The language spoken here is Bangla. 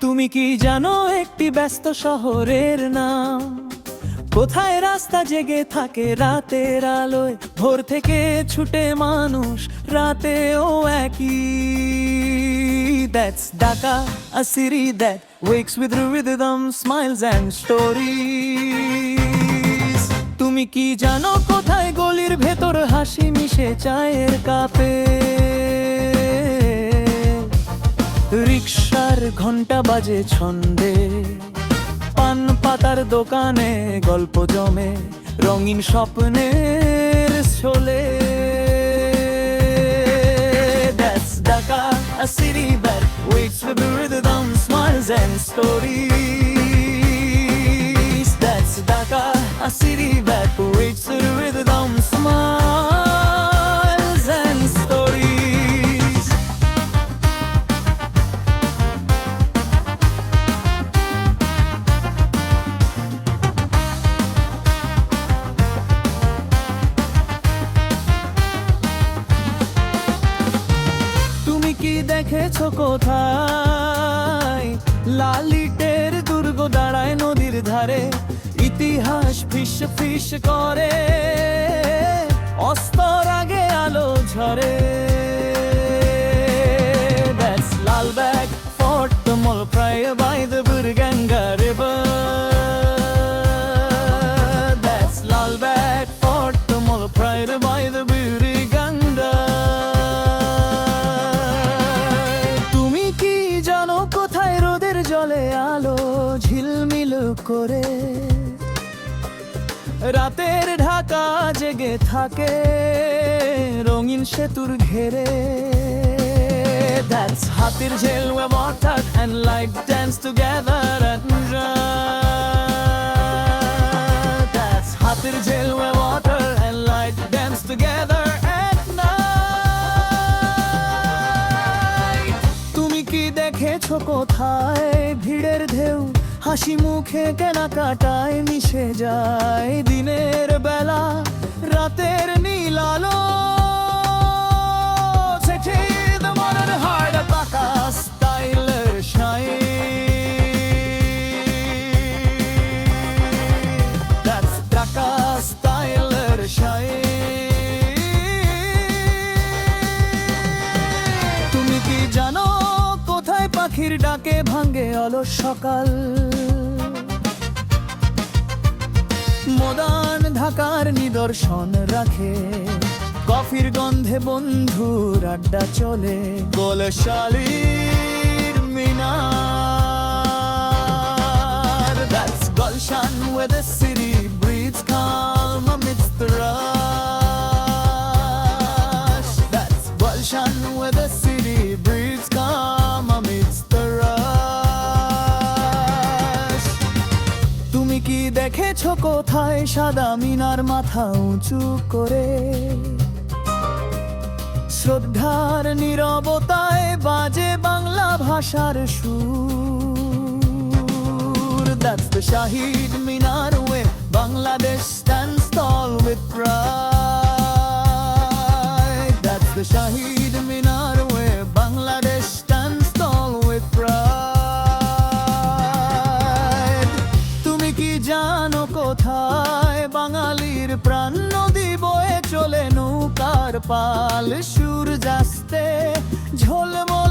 তুমি কি জানো একটি ব্যস্ত শহরের নাম? কোথায় রাস্তা জেগে থাকে রাতের আলোয়? ভোর থেকে ছুটে মানুষ রাতেও একই। That's Dhaka, a city that wakes with rhythm, smiles and stories. তুমি কি জানো কোথায় গলির ভেতর হাসি মিশে চায়ের কাপে? রিক্সার ঘণ্টা বাজে ছন্দে। পাতার দোকানে গল্প জমে রঙিন স্বপ্নের That's Dhaka, a city that wakes with rhythm, smiles and stories. That's Dhaka, a city that wakes with rhythm, smiles দেখেছ কোথায়? লালিটের দুর্গ দাঁড়ায় নদীর ধারে, ইতিহাস ফিস ফিস করে, অস্তর আগে আলো ঝরে। লাল ব্যাগ ফট the প্রায় Praia রাতের ঢাকা জেগে থাকে রঙিন সেতুর ঘেরে That's হাতির ঝেল where water and light dance together at night That's হাতির ঝেল where water and light dance together at night তুমি কি দেখেছ কোথায় ভিড়ের ঢেউ হাসি মুখে কেনাকাটায় মিশে যায় দিনের বেলা, রাতের নীলাল তুমি কি জানো কোথায় পাখির ডাকে ভাঙে অলস সকাল। মদান ঢাকার নিদর্শন রাখে। কফির গন্ধে বন্ধুর আড্ডা চলে। গোলশালীর মিনার। That's Gulshan where the city দেখেছ কোথায় সাদা মিনার মাথা উঁচু করে শ্রদ্ধার নিরবতায় বাজে বাংলা ভাষার সুর That's the Shahid Minar way Bangladesh stands tall with pride পাল সুর যাস্তে ঝোলমলে